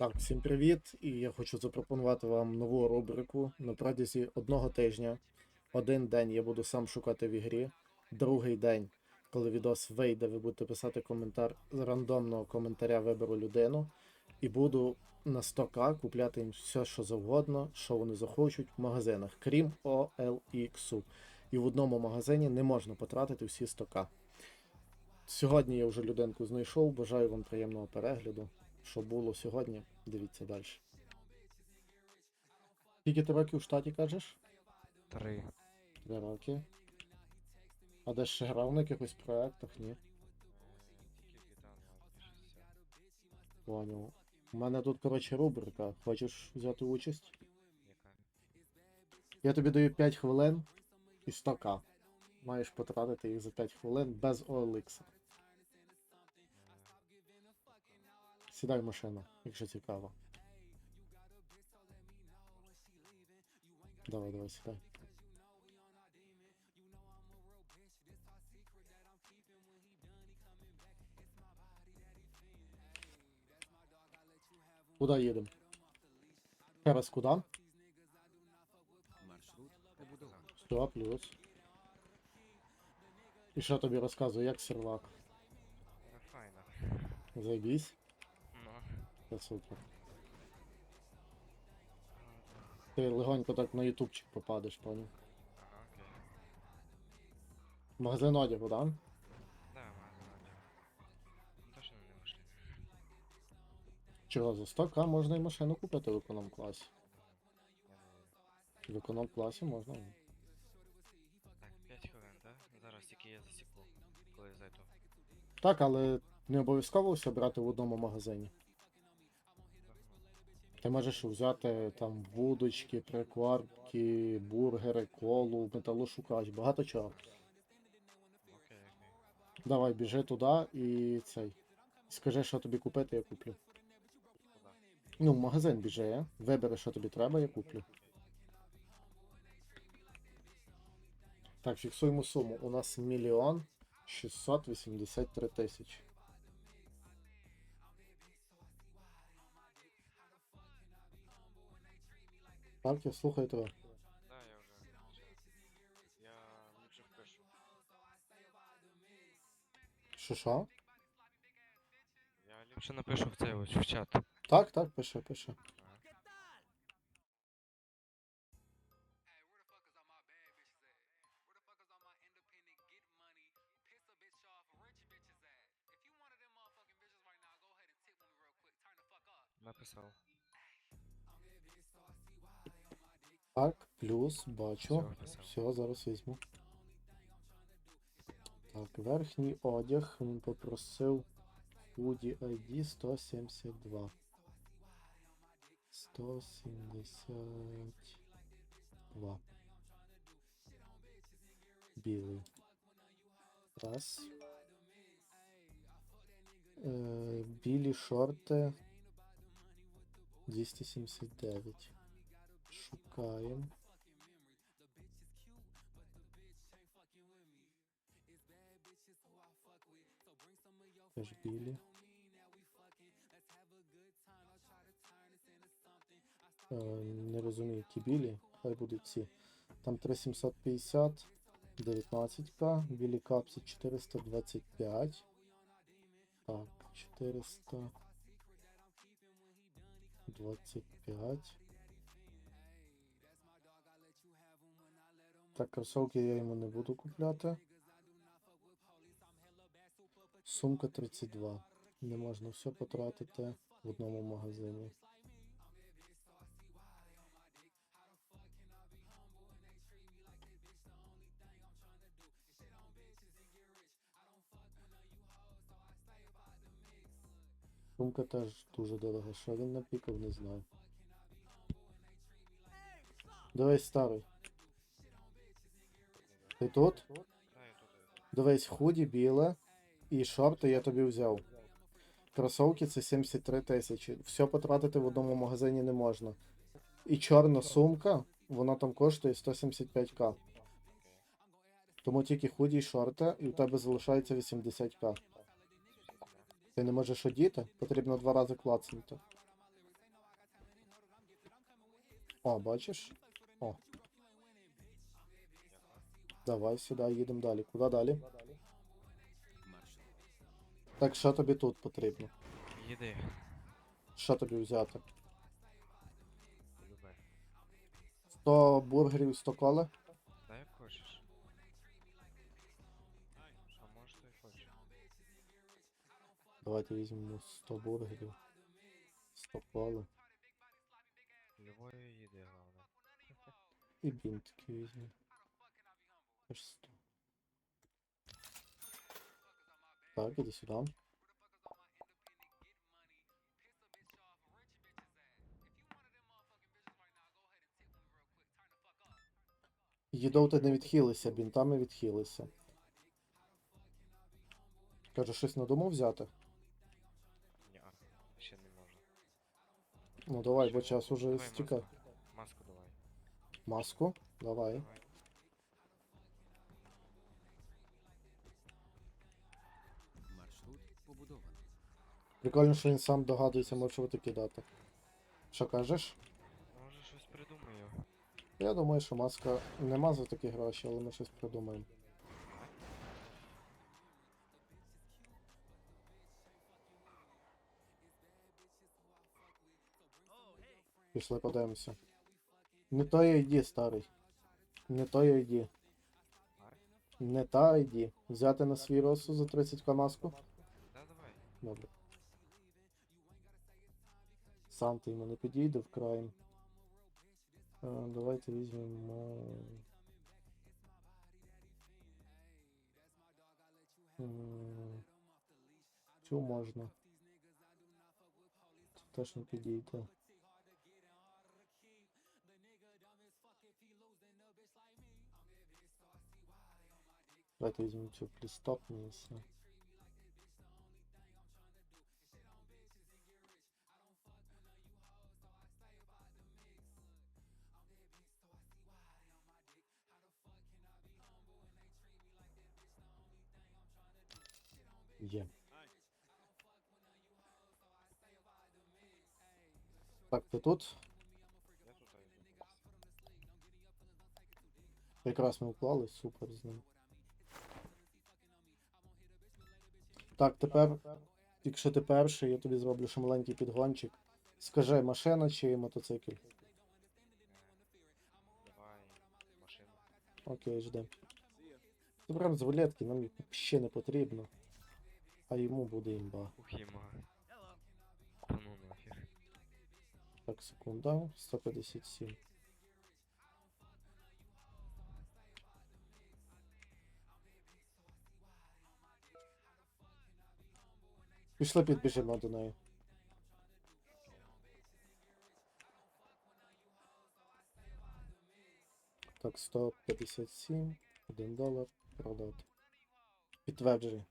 Так, всім привіт! І я хочу запропонувати вам нову рубрику. На протязі одного тижня. Один день я буду сам шукати в ігрі. Другий день, коли відос вийде, ви будете писати коментар з рандомного коментаря виберу людину. І буду на 100к купляти їм все, що завгодно, що вони захочуть в магазинах, крім OLX. І в одному магазині не можна потратити всі 100к. Сьогодні я вже людинку знайшов. Бажаю вам приємного перегляду. Що було сьогодні, дивіться далі. Скільки ти років в штаті кажеш? Три. Три роки. А де ще грав на якихось проектах, ні? Тільки в GTA 60. Поняв. У мене тут, коротше, рубрика. Хочеш взяти участь? Я тобі даю 5 хвилин і 100к. Маєш потратити їх за 5 хвилин без OLX. Сідай в машину, якщо цікаво. Давай, давай, сідай. Куда їдемо? Ще раз куди? Маршрут побудовано. Все, плюс. І що тобі розказую, як сервак? Ну, файно. Зайбісь? Супер. Ти легонько так на ютубчик попадеш, поняв? Ага, окей. Магазин одягу, да? Да, магазин одягу. Ну, точно не машина. Чого за 100к можна і машину купити в економ класі. В економ класі можна. Так, 5 хвилин, так? Зараз тільки я засіку, коли зайду. Так, але не обов'язково все брати в одному магазині. Ти можеш взяти там вудочки, прикормки, бургери, колу, металошукач, багато чого. Давай, біжи туди і цей. Скажи, що тобі купити, я куплю. Ну, в магазин біжи, вибери, що тобі треба, я куплю. Так, фіксуємо суму. У нас мільйон 683 тисячі. Так, я слухаю тебе. Да, я включаю. Я ліпше впишу. Що що? Я ліпше напишу в цей ось в чат. Так, так, пиши, пиши. Написав. Так, плюс, бачу. Все, зараз візьму. Так, верхній одяг він попросив Худі ID 172. 172. Білий. Раз. Е, білі шорти. 279. Шукаємо. Теж білі. Е, не розумію, які білі. Хай будуть ці. Там 3750, 19к, білі капси 425. Так, 425. Так, кросовки я йому не буду купляти. Сумка 32. Не можна все потратити в одному магазині. Сумка теж дуже дорога. Що він напікав, не знаю. Дивись, старий. Ти тут? Дивись, худі біле і шорти я тобі взяв. Кросовки це 73 тисячі. Все потратити в одному магазині не можна. І чорна сумка, вона там коштує 175к. Тому тільки худі і шорти, і у тебе залишається 80к. Ти не можеш одіти, потрібно два рази клацнути. О, бачиш? О. давай сюди, їдемо далі. Куди далі? Так, що тобі тут потрібно? Їди. Що тобі взяти? 100 бургерів, 100 коли? Дай як хочеш. Що можеш, то й хочеш. Давайте візьмемо 100 бургерів. 100 коли. Любої їди, головне. І бінтики візьмемо. 100. Так, іди сюди. Їдовти не відхилися, бінтами відхилися. Каже, щось надумав взяти? Ня, ще не можу. Ну давай, бо час уже стікає. Маску, маску давай. Маску? Давай. Давай. Прикольно, що він сам догадується маршрути кидати. Що кажеш? Може щось придумаю. Я думаю, що маска нема за такі гроші, але ми щось придумаємо. Пішли подивимося. Не той ID, старий. Не той ID. Не та ID. Взяти на свій розсуд за 30к маску? Да, давай. Добре. Санта йому не підійде вкрай. Е, давайте візьмемо. М, Цю можна. Це теж не підійде. Давайте візьмемо цю плісток місце. Є. Так, ти тут? Якраз ми уклали, супер з ним. Так, тепер, якщо ти перший, я тобі зроблю ще маленький підгончик. Скажи, машина чи мотоцикл? Давай машину. Окей, ждем. Це прям з рулетки, нам їх ще не потрібно. А йому буде імба. Та Так, секунда. 157. Пішли підбіжимо до неї. Так, 157, 1 долар, продати. Підтверджуй.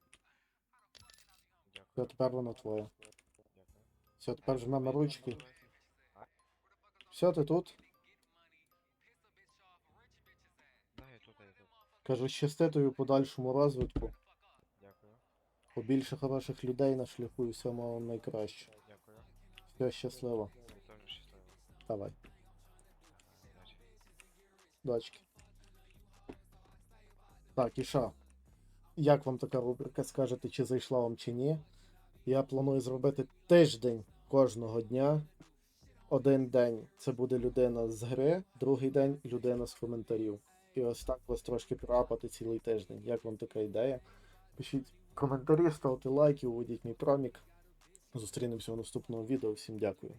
Все, тепер воно твоє. Все, тепер жмемо ручки. Все, ти тут? Да, я тут, я тут. Кажу, щасти тобі в подальшому розвитку. Дякую. Побільше хороших людей на шляху і всьому вам найкраще. Дякую. Все щасливо. Теж щасливо. Давай, Удачі. дочки. Так, і що? Як вам така рубрика? Скажете, чи зайшла вам чи ні? Я планую зробити тиждень кожного дня. Один день це буде людина з гри, другий день людина з коментарів. І ось так вас трошки прапати цілий тиждень. Як вам така ідея? Пишіть коментарі, ставте лайки, уводіть мій промік. Зустрінемося в наступному відео. Всім дякую.